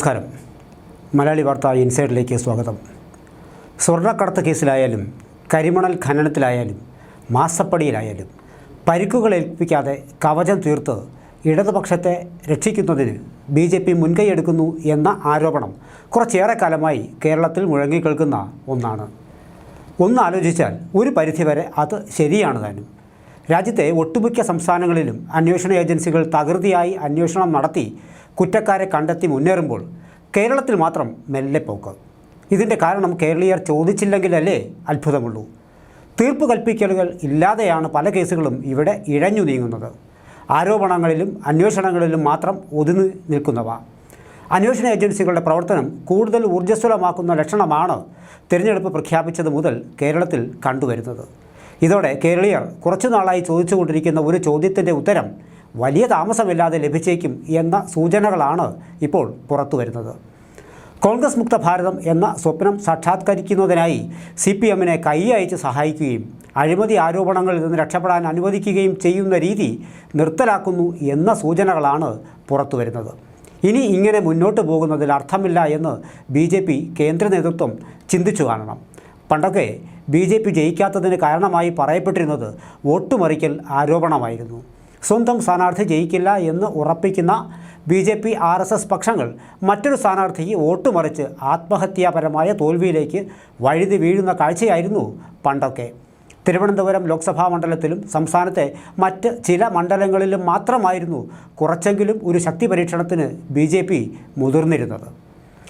നമസ്കാരം. മലയാളി വാർത്ത ഇൻസൈഡിലേക്ക് സ്വാഗതം. സ്വർണക്കടത്ത് കേസിലായാലും കരിമണൽ ഖനനത്തിലായാലും മാസപ്പടിയിലായാലും പരിക്കുകൾ ഏൽപ്പിക്കാതെ കവചം തീർത്ത് ഇടതുപക്ഷത്തെ രക്ഷിക്കുന്നതിന് ബി ജെ പി മുൻകൈയെടുക്കുന്നു എന്ന ആരോപണം കുറച്ചേറെ കാലമായി കേരളത്തിൽ മുഴങ്ങിക്കേൾക്കുന്ന ഒന്നാണ്. ഒന്ന് ആലോചിച്ചാൽ ഒരു പരിധിവരെ അത് ശരിയാണ് താനും. രാജ്യത്തെ ഒട്ടുമിക്ക സംസ്ഥാനങ്ങളിലും അന്വേഷണ ഏജൻസികൾ തകൃതിയായി അന്വേഷണം നടത്തി കുറ്റക്കാരെ കണ്ടെത്തി മുന്നേറുമ്പോൾ കേരളത്തിൽ മാത്രം മെല്ലെ പോക്ക്. ഇതിന്റെ കാരണം കേരളീയർ ചോദിച്ചില്ലെങ്കിലല്ലേ അത്ഭുതമുള്ളൂ. തീർപ്പ് കൽപ്പിക്കലുകൾ ഇല്ലാതെയാണ് പല കേസുകളും ഇവിടെ ഇഴഞ്ഞു നീങ്ങുന്നത്. ആരോപണങ്ങളിലും അന്വേഷണങ്ങളിലും മാത്രം ഒതുങ്ങി നിൽക്കുന്നവ. അന്വേഷണ ഏജൻസികളുടെ പ്രവർത്തനം കൂടുതൽ ഊർജസ്വലമാക്കുന്ന ലക്ഷണമാണ് തിരഞ്ഞെടുപ്പ് പ്രഖ്യാപിച്ചത് മുതൽ കേരളത്തിൽ കണ്ടുവരുന്നത്. ഇതോടെ കേരളീയർ കുറച്ചുനാളായി ചോദിച്ചുകൊണ്ടിരിക്കുന്ന ഒരു ചോദ്യത്തിന്റെ ഉത്തരം വലിയ താമസമില്ലാതെ ലഭിച്ചേക്കും എന്ന സൂചനകളാണ് ഇപ്പോൾ പുറത്തു വരുന്നത്. കോൺഗ്രസ് മുക്ത ഭാരതം എന്ന സ്വപ്നം സാക്ഷാത്കരിക്കുന്നതിനായി സി പി എമ്മിനെ കൈ അയച്ച് സഹായിക്കുകയും അഴിമതി ആരോപണങ്ങളിൽ നിന്ന് രക്ഷപ്പെടാൻ അനുവദിക്കുകയും ചെയ്യുന്ന രീതി നിർത്തലാക്കുന്നു എന്ന സൂചനകളാണ് പുറത്തു വരുന്നത്. ഇനി ഇങ്ങനെ മുന്നോട്ട് പോകുന്നതിൽ അർത്ഥമില്ല എന്ന് ബി ജെ പി കേന്ദ്ര നേതൃത്വം ചിന്തിച്ചു കാണണം. പണ്ടൊക്കെ ബി ജെ പി ജയിക്കാത്തതിന് കാരണമായി പറയപ്പെട്ടിരുന്നത് വോട്ടുമറിക്കൽ ആരോപണമായിരുന്നു. സ്വന്തം സ്ഥാനാർത്ഥി ജയിക്കില്ല എന്ന് ഉറപ്പിക്കുന്ന B J P R S S പക്ഷങ്ങൾ മറ്റൊരു സ്ഥാനാർത്ഥിക്ക് വോട്ട് മറിച്ച് ആത്മഹത്യാപരമായ തോൽവിയിലേക്ക് വഴുതി വീഴുന്ന കാഴ്ചയായിരുന്നു പണ്ടൊക്കെ. തിരുവനന്തപുരം ലോക്സഭാ മണ്ഡലത്തിലും സംസ്ഥാനത്തെ മറ്റ് ചില മണ്ഡലങ്ങളിലും മാത്രമായിരുന്നു കുറച്ചെങ്കിലും ഒരു ശക്തി പരീക്ഷണത്തിന് ബി ജെ പി മുതിർന്നിരുന്നത്.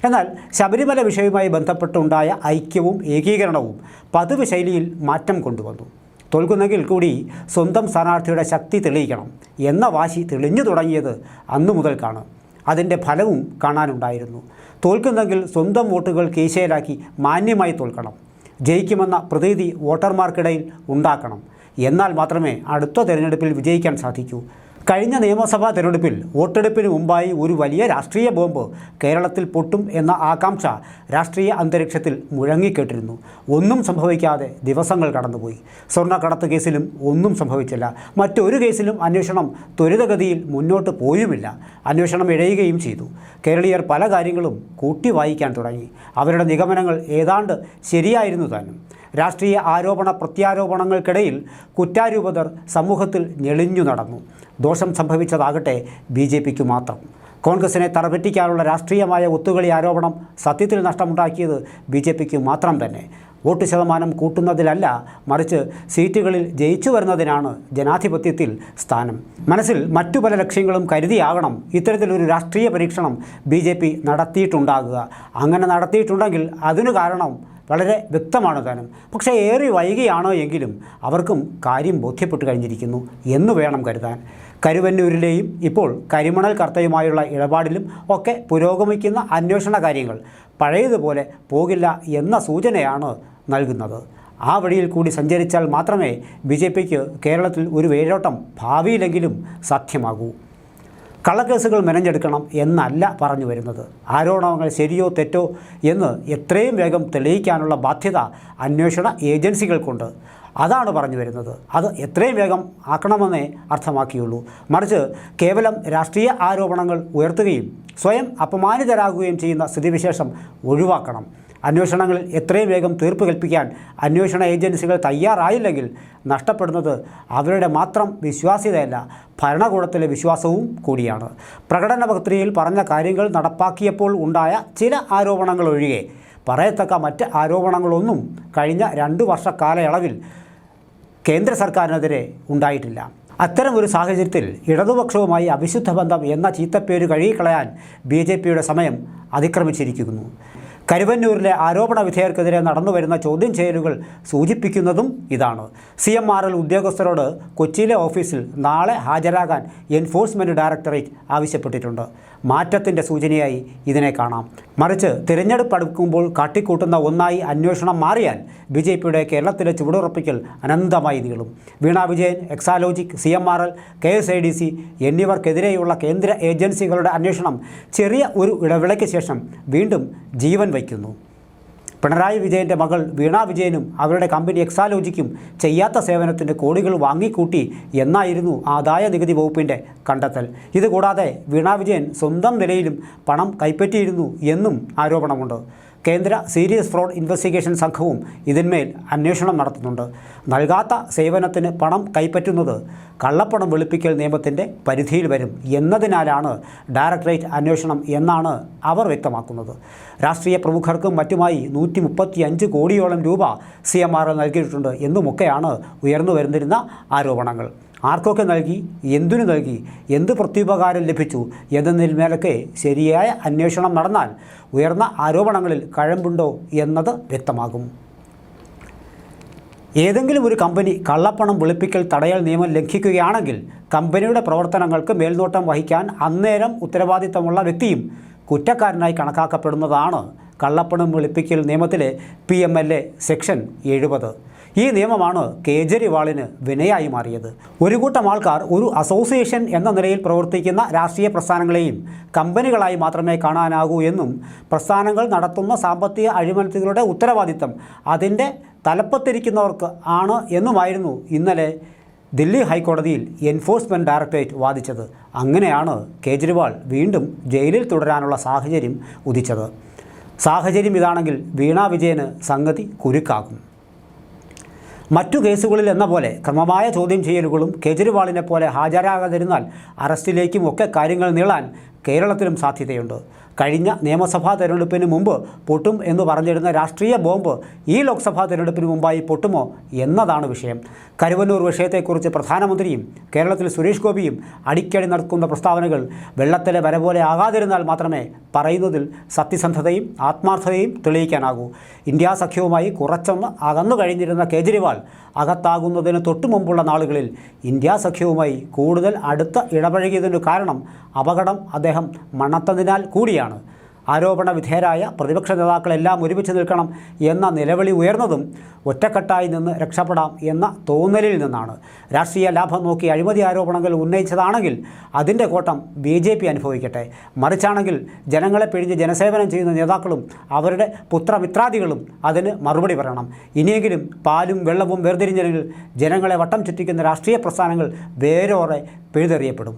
എന്നാൽ ശബരിമല വിഷയവുമായി ബന്ധപ്പെട്ടുണ്ടായ ഐക്യവും ഏകീകരണവും പതിവ് ശൈലിയിൽ മാറ്റം കൊണ്ടുവന്നു. തോൽക്കുന്നെങ്കിൽ കൂടി സ്വന്തം സ്ഥാനാർത്ഥിയുടെ ശക്തി തെളിയിക്കണം എന്ന വാശി തെളിഞ്ഞു തുടങ്ങിയത് അന്നു മുതൽക്കാണ്. അതിന്റെ ഫലവും കാണാനുണ്ടായിരുന്നു. തോൽക്കുന്നെങ്കിൽ സ്വന്തം വോട്ടുകൾ കീശയിലാക്കി മാന്യമായി തോൽക്കണം. ജയിക്കുമെന്ന പ്രതീതി വോട്ടർമാർക്കിടയിൽ ഉണ്ടാക്കണം. എന്നാൽ മാത്രമേ അടുത്ത തിരഞ്ഞെടുപ്പിൽ വിജയിക്കാൻ സാധിക്കൂ. കഴിഞ്ഞ നിയമസഭാ തെരഞ്ഞെടുപ്പിൽ വോട്ടെടുപ്പിന് മുമ്പായി ഒരു വലിയ രാഷ്ട്രീയ ബോംബ് കേരളത്തിൽ പൊട്ടും എന്ന ആകാംക്ഷ രാഷ്ട്രീയ അന്തരീക്ഷത്തിൽ മുഴങ്ങിക്കേട്ടിരുന്നു. ഒന്നും സംഭവിക്കാതെ ദിവസങ്ങൾ കടന്നുപോയി. സ്വർണക്കടത്ത് കേസിലും ഒന്നും സംഭവിച്ചില്ല. മറ്റൊരു കേസിലും അന്വേഷണം ത്വരിതഗതിയിൽ മുന്നോട്ട് പോയുമില്ല. അന്വേഷണം ഇഴയുകയും ചെയ്തു. കേരളീയർ പല കാര്യങ്ങളും കൂട്ടി വായിക്കാൻ തുടങ്ങി. അവരുടെ നിഗമനങ്ങൾ ഏതാണ്ട് ശരിയായിരുന്നു താനും. രാഷ്ട്രീയ ആരോപണ പ്രത്യാരോപണങ്ങൾക്കിടയിൽ കുറ്റാരൂപതർ സമൂഹത്തിൽ ഞെളിഞ്ഞു നടന്നു. ദോഷം സംഭവിച്ചതാകട്ടെ ബി ജെ പിക്ക് മാത്രം. കോൺഗ്രസിനെ തറപറ്റിക്കാനുള്ള രാഷ്ട്രീയമായ ഒത്തുകളി ആരോപണം സത്യത്തിൽ നഷ്ടമുണ്ടാക്കിയത് ബി ജെ പിക്ക് മാത്രം തന്നെ. വോട്ട് ശതമാനം കൂട്ടുന്നതിലല്ല മറിച്ച് സീറ്റുകളിൽ ജയിച്ചു വരുന്നതിനാണ് ജനാധിപത്യത്തിൽ സ്ഥാനം. മനസ്സിൽ മറ്റു പല ലക്ഷ്യങ്ങളും കരുതിയാകണം ഇത്തരത്തിലൊരു രാഷ്ട്രീയ പരീക്ഷണം ബി നടത്തിയിട്ടുണ്ടാകുക. അങ്ങനെ നടത്തിയിട്ടുണ്ടെങ്കിൽ അതിനു കാരണം വളരെ വ്യക്തമാണോ താനും. പക്ഷേ ഏറെ വൈകിയാണോ എങ്കിലും അവർക്കും കാര്യം ബോധ്യപ്പെട്ട് കഴിഞ്ഞിരിക്കുന്നു എന്ന് വേണം കരുതാൻ. കരുവന്നൂരിലെയും ഇപ്പോൾ കരിമണൽ കർത്തയുമായുള്ള ഇടപാടിലും ഒക്കെ പുരോഗമിക്കുന്ന അന്വേഷണ കാര്യങ്ങൾ പഴയതുപോലെ പോകില്ല എന്ന സൂചനയാണ് നൽകുന്നത്. ആ വഴിയിൽ കൂടി സഞ്ചരിച്ചാൽ മാത്രമേ ബി കേരളത്തിൽ ഒരു വേരോട്ടം ഭാവിയിലെങ്കിലും സാധ്യമാകൂ. കള്ളക്കേസുകൾ മെനഞ്ഞെടുക്കണം എന്നല്ല പറഞ്ഞു വരുന്നത്. ആരോപണങ്ങൾ ശരിയോ തെറ്റോ എന്ന് എത്രയും വേഗം തെളിയിക്കാനുള്ള ബാധ്യത അന്വേഷണ ഏജൻസികൾക്കുണ്ട്. അതാണ് പറഞ്ഞു വരുന്നത്. അത് എത്രയും വേഗം ആക്കണമെന്നേ അർത്ഥമാക്കിയുള്ളൂ. മറിച്ച് കേവലം രാഷ്ട്രീയ ആരോപണങ്ങൾ ഉയർത്തുകയും സ്വയം അപമാനിതരാകുകയും ചെയ്യുന്ന സ്ഥിതിവിശേഷം ഒഴിവാക്കണം. അന്വേഷണങ്ങളിൽ എത്രയും വേഗം തീർപ്പ് കൽപ്പിക്കാൻ അന്വേഷണ ഏജൻസികൾ തയ്യാറായില്ലെങ്കിൽ നഷ്ടപ്പെടുന്നത് അവരുടെ മാത്രം വിശ്വാസ്യതയല്ല ഭരണകൂടത്തിലെ വിശ്വാസവും കൂടിയാണ്. പ്രകടന പത്രികയിൽ പറഞ്ഞ കാര്യങ്ങൾ നടപ്പാക്കിയപ്പോൾ ഉണ്ടായ ചില ആരോപണങ്ങൾ ഒഴികെ പറയത്തക്ക മറ്റ് ആരോപണങ്ങളൊന്നും കഴിഞ്ഞ രണ്ട് വർഷ കാലയളവിൽ കേന്ദ്ര സർക്കാരിനെതിരെ ഉണ്ടായിട്ടില്ല. അത്തരം ഒരു സാഹചര്യത്തിൽ ഇടതുപക്ഷവുമായി അവിശുദ്ധ ബന്ധം എന്ന ചീത്തപ്പേര് കഴുകിക്കളയാൻ ബി ജെ പിയുടെ സമയം അതിക്രമിച്ചിരിക്കുന്നു. കരുവന്നൂരിലെ ആരോപണ വിധേയർക്കെതിരെ നടന്നുവരുന്ന ചോദ്യം ചെയ്യലുകൾ സൂചിപ്പിക്കുന്നതും ഇതാണ്. സി എം ആർ എൽ ഉദ്യോഗസ്ഥരോട് കൊച്ചിയിലെ ഓഫീസിൽ നാളെ ഹാജരാകാൻ എൻഫോഴ്സ്മെന്റ് ഡയറക്ടറേറ്റ് ആവശ്യപ്പെട്ടിട്ടുണ്ട്. മാറ്റത്തിന്റെ സൂചനയായി ഇതിനെ കാണാം. മറിച്ച് തിരഞ്ഞെടുപ്പ് അടുക്കുമ്പോൾ കാട്ടിക്കൂട്ടുന്ന ഒന്നായി അന്വേഷണം മാറിയാൽ ബി ജെ പിയുടെ കേരളത്തിലെ ചുവടുറപ്പിക്കൽ അനന്തമായി നീളും. Veena Vijayan Exalogic C M R L K S I D C എന്നിവർക്കെതിരെയുള്ള കേന്ദ്ര ഏജൻസികളുടെ അന്വേഷണം ചെറിയ ഒരു ഇടവേളയ്ക്ക് ശേഷം വീണ്ടും ജീവൻ വയ്ക്കുന്നു. പിണറായി വിജയന്റെ മകൾ വീണ വിജയനും അവരുടെ കമ്പനി എക്സാലോജിക്കും ചെയ്യാത്ത സേവനത്തിന്റെ കോടികൾ വാങ്ങിക്കൂട്ടി എന്നായിരുന്നു ആദായ നികുതി വകുപ്പിന്റെ കണ്ടെത്തൽ. ഇതുകൂടാതെ വീണ വിജയൻ സ്വന്തം നിലയിലും പണം കൈപ്പറ്റിയിരുന്നു എന്നും ആരോപണമുണ്ട്. കേന്ദ്ര സീരിയസ് ഫ്രോഡ് ഇൻവെസ്റ്റിഗേഷൻ സംഘവും ഇതിന്മേൽ അന്വേഷണം നടത്തുന്നുണ്ട്. നൽകാത്ത സേവനത്തിന് പണം കൈപ്പറ്റുന്നത് കള്ളപ്പണം വെളുപ്പിക്കൽ നിയമത്തിന്റെ പരിധിയിൽ വരും എന്നതിനാലാണ് ഡയറക്ടറേറ്റ് അന്വേഷണം എന്നാണ് അവർ വ്യക്തമാക്കുന്നത്. രാഷ്ട്രീയ പ്രമുഖർക്കും മറ്റുമായി നൂറ്റി മുപ്പത്തി അഞ്ച് കോടിയോളം രൂപ സി എം ആർ നൽകിയിട്ടുണ്ട് എന്നുമൊക്കെയാണ് ഉയർന്നു വരുന്നിരുന്ന ആരോപണങ്ങൾ. ആർക്കൊക്കെ നൽകി? എന്തിനു നൽകി? എന്ത് പ്രത്യുപകാരം ലഭിച്ചു? എന്നതിൽ മേലൊക്കെ ശരിയായ അന്വേഷണം നടന്നാൽ ഉയർന്ന ആരോപണങ്ങളിൽ കഴമ്പുണ്ടോ എന്നത് വ്യക്തമാകും. ഏതെങ്കിലും ഒരു കമ്പനി കള്ളപ്പണം വെളുപ്പിക്കൽ തടയൽ നിയമം ലംഘിക്കുകയാണെങ്കിൽ കമ്പനിയുടെ പ്രവർത്തനങ്ങൾക്ക് മേൽനോട്ടം വഹിക്കാൻ അന്നേരം ഉത്തരവാദിത്തമുള്ള വ്യക്തിയും കുറ്റക്കാരനായി കണക്കാക്കപ്പെടുന്നതാണ് കള്ളപ്പണം വെളുപ്പിക്കൽ നിയമത്തിലെ P M L A section എഴുപത്. ഈ നിയമമാണ് കേജ്രിവാളിന് വിനയായി മാറിയത്. ഒരു കൂട്ടം ആൾക്കാർ ഒരു അസോസിയേഷൻ എന്ന നിലയിൽ പ്രവർത്തിക്കുന്ന രാഷ്ട്രീയ പ്രസ്ഥാനങ്ങളെയും കമ്പനികളായി മാത്രമേ കാണാനാകൂ എന്നും പ്രസ്ഥാനങ്ങൾ നടത്തുന്ന സാമ്പത്തിക അഴിമതികളുടെ ഉത്തരവാദിത്തം അതിന്റെ തലപ്പത്തിരിക്കുന്നവർക്ക് ആണ് എന്നുമായിരുന്നു ഇന്നലെ ദില്ലി ഹൈക്കോടതിയിൽ എൻഫോഴ്സ്മെന്റ് ഡയറക്ടറേറ്റ് വാദിച്ചത്. അങ്ങനെയാണ് കേജ്രിവാൾ വീണ്ടും ജയിലിൽ തുടരാനുള്ള സാഹചര്യം ഉദിച്ചത്. സാഹചര്യം ഇതാണെങ്കിൽ വീണാ വിജയന് സംഗതി കുരുക്കാകും. മറ്റു കേസുകളിൽ എന്ന പോലെ ക്രമമായ ചോദ്യം ചെയ്യലുകളും കേജ്രിവാളിനെ പോലെ ഹാജരാകാതിരുന്നാൽ അറസ്റ്റിലേക്കും ഒക്കെ കാര്യങ്ങൾ നീളാൻ കേരളത്തിലും സാധ്യതയുണ്ട്. കഴിഞ്ഞ നിയമസഭാ തെരഞ്ഞെടുപ്പിന് മുമ്പ് പൊട്ടും എന്ന് പറഞ്ഞിരുന്ന രാഷ്ട്രീയ ബോംബ് ഈ ലോക്സഭാ തെരഞ്ഞെടുപ്പിന് മുമ്പായി പൊട്ടുമോ എന്നതാണ് വിഷയം. കരുവന്നൂർ വിഷയത്തെക്കുറിച്ച് പ്രധാനമന്ത്രിയും കേരളത്തിൽ സുരേഷ് ഗോപിയും അടിക്കടി നടക്കുന്ന പ്രസ്താവനകൾ വെള്ളത്തിലെ വര പോലെ ആകാതിരുന്നാൽ മാത്രമേ പറയുന്നതിൽ സത്യസന്ധതയും ആത്മാർത്ഥതയും തെളിയിക്കാനാകൂ. ഇന്ത്യാ സഖ്യവുമായി കുറച്ചൊന്ന് അകന്നു കഴിഞ്ഞിരുന്ന കേജ്രിവാൾ അകത്താകുന്നതിന് തൊട്ടു മുമ്പുള്ള നാളുകളിൽ ഇന്ത്യാ സഖ്യവുമായി കൂടുതൽ അടുത്ത് ഇടപഴകിയതിനു കാരണം അപകടം അദ്ദേഹം മണത്തതിനാൽ കൂടിയാണ്. ആരോപണ വിധേയരായ പ്രതിപക്ഷ നേതാക്കളെല്ലാം ഒരുമിച്ച് നിൽക്കണം എന്ന നിലവിളി ഉയർന്നതും ഒറ്റക്കെട്ടായി നിന്ന് രക്ഷപ്പെടാം എന്ന തോന്നലിൽ നിന്നാണ്. രാഷ്ട്രീയ ലാഭം നോക്കി അഴിമതി ആരോപണങ്ങൾ ഉന്നയിച്ചതാണെങ്കിൽ അതിന്റെ കോട്ടം ബി ജെ പി അനുഭവിക്കട്ടെ. മറിച്ചാണെങ്കിൽ ജനങ്ങളെ പിഴിഞ്ഞ് ജനസേവനം ചെയ്യുന്ന നേതാക്കളും അവരുടെ പുത്രമിത്രാദികളും അതിന് മറുപടി പറയണം. ഇനിയെങ്കിലും പാലും വെള്ളവും വേർതിരിഞ്ഞെങ്കിൽ ജനങ്ങളെ വട്ടം ചുറ്റിക്കുന്ന രാഷ്ട്രീയ പ്രസ്ഥാനങ്ങൾ വേരോറെ പിഴുതെറിയപ്പെടും.